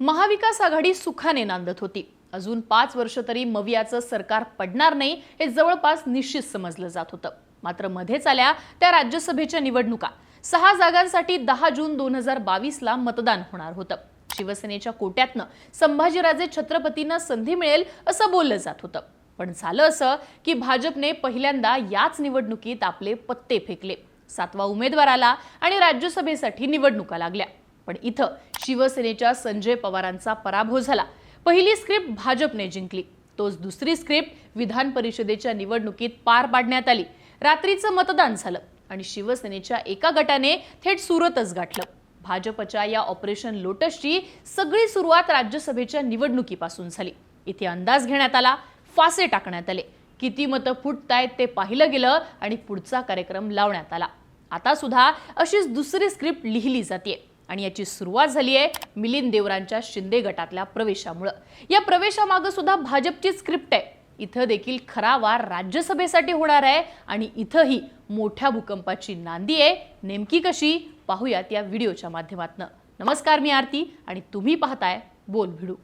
महाविकास आघाडी सुखाने नांदत होती. अजून पाच वर्ष तरी मवियाचं सरकार पडणार नाही हे जवळपास निश्चित समजलं जात होतं. मात्र मध्येच आल्या त्या राज्यसभेच्या निवडणुका. सहा जागांसाठी दहा जून दोन हजार बावीसला मतदान होणार होतं. शिवसेनेच्या कोट्यातनं संभाजीराजे छत्रपतींना संधी मिळेल असं बोललं जात होतं. पण झालं असं की भाजपने पहिल्यांदा याच निवडणुकीत आपले पत्ते फेकले. सातवा उमेदवार आला आणि राज्यसभेसाठी निवडणुका लागल्या. पण इथं शिवसेनेच्या संजय पवारांचा पराभव झाला. पहिली स्क्रिप्ट भाजपने जिंकली. तोच दुसरी स्क्रिप्ट विधान परिषदेच्या निवडणुकीत पार पाडण्यात आली. रात्रीचं मतदान झालं आणि शिवसेनेच्या एका गटाने थेट सुरतच गाठलं. भाजपच्या या ऑपरेशन लोटसची सगळी सुरुवात राज्यसभेच्या निवडणुकीपासून झाली. इथे अंदाज घेण्यात आला फासे टाकण्यात आले. किती मतं फुटतायत ते पाहिलं गेलं आणि पुढचा कार्यक्रम लावण्यात आला. आता सुद्धा अशीच दुसरी स्क्रिप्ट लिहिली जाते आणि याची सुरुवात झाली आहे मिलिंद देवरांच्या शिंदे गटातल्या प्रवेशामुळं. या प्रवेशामागं सुद्धा भाजपची स्क्रिप्ट आहे. इथं देखील खरा वार राज्यसभेसाठी होणार आहे आणि इथंही मोठ्या भूकंपाची नांदी आहे. नेमकी कशी? पाहूयात या व्हिडिओच्या माध्यमातून. नमस्कार मी आरती आणि तुम्ही पाहताय बोल भिडू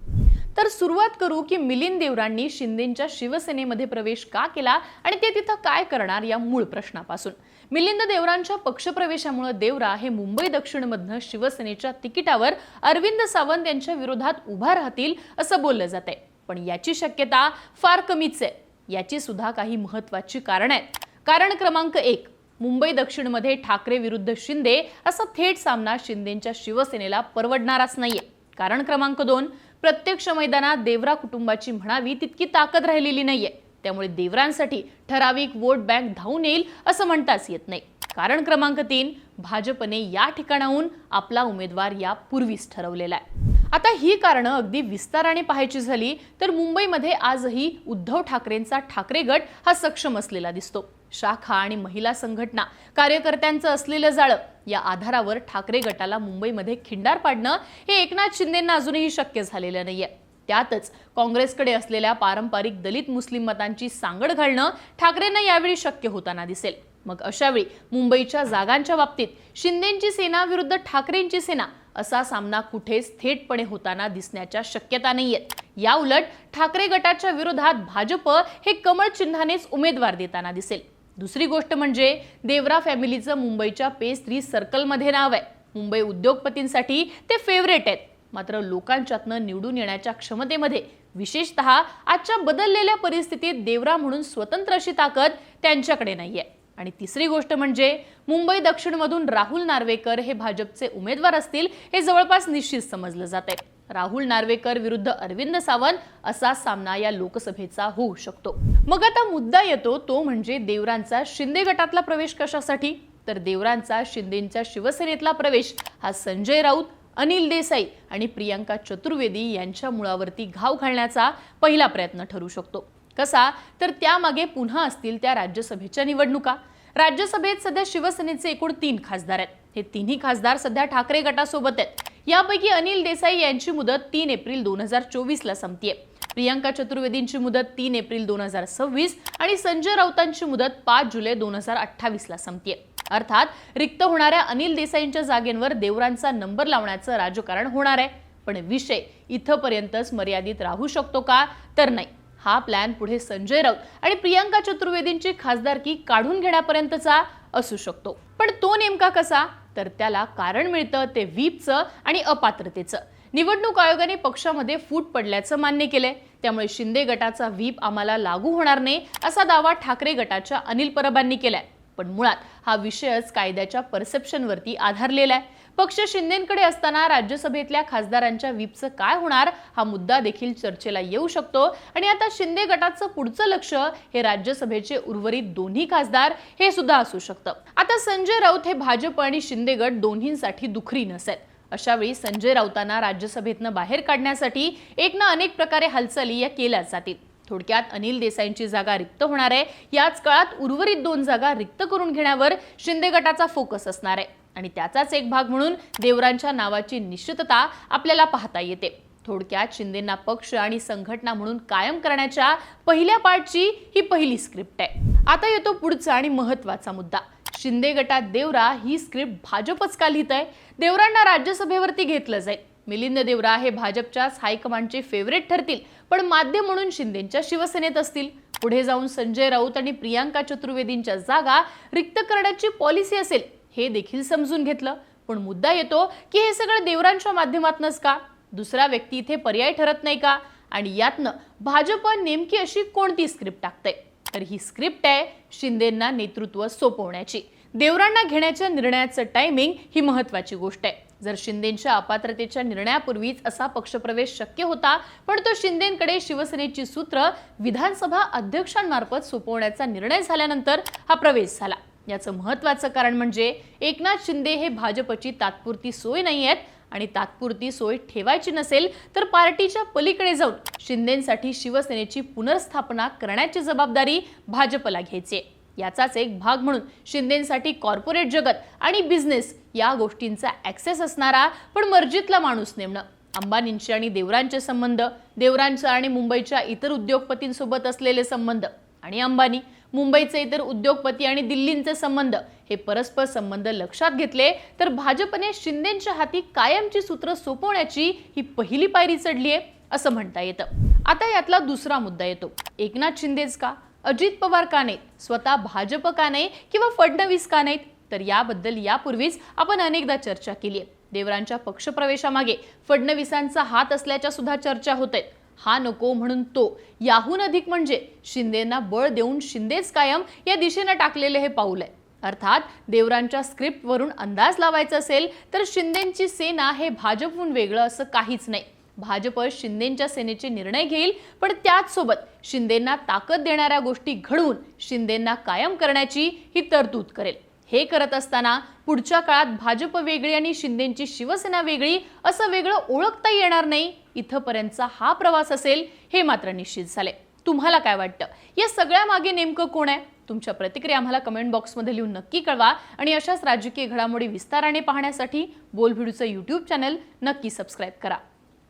तर सुरुवात करू की मिलिंद देवरांनी शिंदेच्या शिवसेनेमध्ये प्रवेश का केला आणि ते तिथं काय करणार या मूळ प्रश्नापासून. मिलिंद देवरांच्या पक्षप्रवेशामुळे देवरा हे मुंबई दक्षिणमधनं शिवसेनेच्या तिकिटावर अरविंद सावंत यांच्या विरोधात उभा राहतील असं बोललं जात आहे पण याची शक्यता फार कमीच आहे. याची सुद्धा काही महत्वाची कारण आहेत. कारण क्रमांक एक मुंबई दक्षिणमध्ये ठाकरे विरुद्ध शिंदे असा थेट सामना शिंदेच्या शिवसेनेला परवडणाराच नाहीये. कारण क्रमांक दोन प्रत्यक्ष मैदानात देवरा कुटुंबाची म्हणावी तितकी ताकद राहिलेली नाहीये. त्यामुळे देवरांसाठी ठराविक वोट बँक धावून येईल असं म्हणताच येत नाही. कारण क्रमांक तीन भाजपने या ठिकाणाहून आपला उमेदवार यापूर्वीच ठरवलेला आहे. आता ही कारणं अगदी विस्ताराने पाहायची झाली तर मुंबईमध्ये आजही उद्धव ठाकरेंचा ठाकरे गट हा सक्षम असलेला दिसतो. शाखा आणि महिला संघटना कार्यकर्त्यांचं असलेलं जाळं या आधारावर ठाकरे गटाला मुंबईमध्ये खिंडार पाडणं हे एकनाथ शिंदेंना अजूनही शक्य झालेलं नाहीये. त्यातच काँग्रेसकडे असलेल्या पारंपरिक दलित मुस्लिम मतांची सांगड घालणं ठाकरेंना यावेळी शक्य होताना दिसेल. मग अशावेळी मुंबईच्या जागांच्या बाबतीत शिंदेची सेना विरुद्ध ठाकरेंची सेना असा सामना कुठेच थेटपणे होताना दिसण्याच्या शक्यता नाहीयेत या उलट ठाकरे गटाच्या विरोधात भाजप हे कमळ चिन्हानेच उमेदवार देताना दिसेल. दुसरी गोष्ट म्हणजे देवरा फॅमिलीचं मुंबईच्या पेस थ्री सर्कलमध्ये नाव आहे. मुंबई उद्योगपतींसाठी ते फेवरेट आहेत. मात्र लोकांच्यातनं निवडून येण्याच्या क्षमतेमध्ये विशेषतः आजच्या बदललेल्या परिस्थितीत देवरा म्हणून स्वतंत्र अशी ताकद त्यांच्याकडे नाही आहे आणि तिसरी गोष्ट म्हणजे मुंबई दक्षिणमधून राहुल नार्वेकर हे भाजपचे उमेदवार असतील हे जवळपास निश्चित समजलं जात आहे राहुल नार्वेकर विरुद्ध अरविंद सावंत असा सामना या लोकसभेचा होऊ शकतो. मग आता मुद्दा येतो तो म्हणजे देवरांचा शिंदे गटातला प्रवेश कशासाठी? तर देवरांचा शिंदेंच्या शिवसेनेतला प्रवेश हा संजय राऊत अनिल देसाई आणि प्रियांका चतुर्वेदी यांच्या मुळावरती घाव घालण्याचा पहिला प्रयत्न ठरू शकतो. कसा? तर त्यामागे पुन्हा असतील त्या राज्यसभेच्या निवडणुका. राज्यसभेत सध्या शिवसेनेचे एकूण तीन खासदार आहेत. हे तिन्ही खासदार सध्या ठाकरे गटासोबत आहेत. यापैकी अनिल देसाई यांची मुदत तीन एप्रिल दोन हजार चोवीसला संपतीये. प्रियांका चतुर्वेदींची मुदत तीन एप्रिल दोन हजार सव्वीस आणि संजय राऊतांची मुदत पाच जुलै दोन हजार अठ्ठावीसला संपतीये. अर्थात रिक्त होणाऱ्या अनिल देसाईंच्या जागेंवर देवरांचा नंबर लावण्याचं राजकारण होणार आहे. पण विषय इथंपर्यंतच मर्यादित राहू शकतो का? तर नाही. हा प्लॅन पुढे संजय राऊत आणि प्रियांका चतुर्वेदींची खासदारकी काढून घेण्यापर्यंतचा असू शकतो. पण तो नेमका कसा? तर त्याला कारण मिळतं ते व्हीपचं आणि अपात्रतेचं. निवडणूक आयोगाने पक्षामध्ये फूट पडल्याचं मान्य केलंय. त्यामुळे शिंदे गटाचा व्हीप आम्हाला लागू होणार नाही असा दावा ठाकरे गटाच्या अनिल परबांनी केलाय. पण मुळात हा विषयच कायद्याच्या परसेप्शनवरती आधारलेला आहे. पक्ष शिंदेकडे असताना राज्यसभेतल्या खासदारांच्या व्हीपचं काय होणार हा मुद्दा देखील चर्चेला येऊ शकतो. आणि आता शिंदे गटाचं पुढचं लक्ष हे राज्यसभेचे उर्वरित दोन्ही खासदार हे सुद्धा असू शकतं. आता संजय राऊत हे भाजप आणि शिंदे गट दोन्हींसाठी दुखरी नसेल. अशा वेळी संजय राऊतांना राज्यसभेतनं बाहेर काढण्यासाठी एक ना अनेक प्रकारे हालचाली या केल्या जातील. थोडक्यात अनिल देसाईंची जागा रिक्त होणार आहे. याच काळात उर्वरित दोन जागा रिक्त करून घेण्यावर शिंदे गटाचा फोकस असणार आहे. आणि त्याचाच एक भाग म्हणून देवरांच्या नावाची निश्चितता आपल्याला पाहता येते. थोडक्यात शिंदेना पक्ष आणि संघटना म्हणून कायम करण्याच्या पहिल्या पार्टची ही पहिली स्क्रिप्ट आहे. आता येतो पुढचा आणि महत्त्वाचा मुद्दा. शिंदे गटात देवरा ही स्क्रिप्ट भाजपच का लिहित आहे देवरांना राज्यसभेवरती घेतलं जाईल. मिलिंद देवरा हे भाजपच्याच हायकमांडचे फेवरेट ठरतील पण माध्यम म्हणून शिंदेच्या शिवसेनेत असतील. पुढे जाऊन संजय राऊत आणि प्रियांका चतुर्वेदींच्या जागा रिक्त करण्याची पॉलिसी असेल. हे देखील समजून घेतलं. पण मुद्दा येतो की हे सगळं देवरांच्या माध्यमातूनच का? दुसरा व्यक्ती इथे पर्याय ठरत नाही का? आणि यातनं भाजप नेमकी अशी कोणती स्क्रिप्ट टाकते तर ही स्क्रिप्ट आहे शिंदेंना नेतृत्व सोपवण्याची. देवरांना घेण्याच्या निर्णयाचं टायमिंग ही महत्वाची गोष्ट आहे. जर शिंदेच्या अपात्रतेच्या निर्णयापूर्वीच असा पक्षप्रवेश शक्य होता पण तो शिंदेकडे शिवसेनेची सूत्र विधानसभा अध्यक्षांमार्फत सोपवण्याचा निर्णय झाल्यानंतर हा प्रवेश झाला. याचं महत्त्वाचं कारण म्हणजे एकनाथ शिंदे हे भाजपची तात्पुरती सोय नाही आहेत आणि तात्पुरती सोय ठेवायची नसेल तर पार्टीच्या पलीकडे जाऊन शिंदेसाठी शिवसेनेची पुनर्स्थापना करण्याची जबाबदारी भाजपला घ्यायची आहे. याचाच एक भाग म्हणून शिंदेसाठी कॉर्पोरेट जगत आणि बिझनेस या गोष्टींचा ॲक्सेस असणारा पण मर्जीतला माणूस नेमणं. अंबानींचे आणि देवरांचे संबंध देवरांचा आणि मुंबईच्या इतर उद्योगपतींसोबत असलेले संबंध आणि अंबानी मुंबईचे इतर उद्योगपती आणि दिल्लींचे संबंध हे परस्पर संबंध लक्षात घेतले तर भाजपने शिंदेच्या हाती कायमची सूत्र सोपवण्याची ही पहिली पायरी चढली आहे असं म्हणता येतं. आता यातला दुसरा मुद्दा येतो. एकनाथ शिंदेच का? अजित पवार का नाहीत? स्वतः भाजप का नाही किंवा फडणवीस का नाहीत? तर याबद्दल यापूर्वीच आपण अनेकदा चर्चा केली आहे. देवरांच्या पक्षप्रवेशामागे फडणवीसांचा हात असल्याच्या सुद्धा चर्चा होत आहेत. हा नको म्हणून तो. याहून अधिक म्हणजे शिंदेना बळ देऊन शिंदेच कायम या दिशेनं टाकलेले हे पाऊल आहे. अर्थात देवरांच्या स्क्रिप्टवरून अंदाज लावायचा असेल तर शिंदेंची सेना हे भाजपहून वेगळं असं काहीच नाही. भाजप शिंदेच्या सेनेचे निर्णय घेईल पण त्याचसोबत शिंदेंना ताकद देणाऱ्या गोष्टी घडवून शिंदेंना कायम करण्याची ही तरतूद करेल. हे करत असताना पुढच्या काळात भाजप वेगळी आणि शिंदेंची शिवसेना वेगळी असं वेगळं ओळखता येणार नाही इथंपर्यंतचा हा प्रवास असेल हे मात्र निश्चित झाले. तुम्हाला काय वाटतं? या सगळ्या मागे नेमकं कोण आहे? तुमच्या प्रतिक्रिया आम्हाला कमेंट बॉक्समध्ये लिहून नक्की कळवा आणि अशाच राजकीय घडामोडी विस्ताराने पाहण्यासाठी बोलभिडूचं यूट्यूब चॅनल नक्की सबस्क्राईब करा.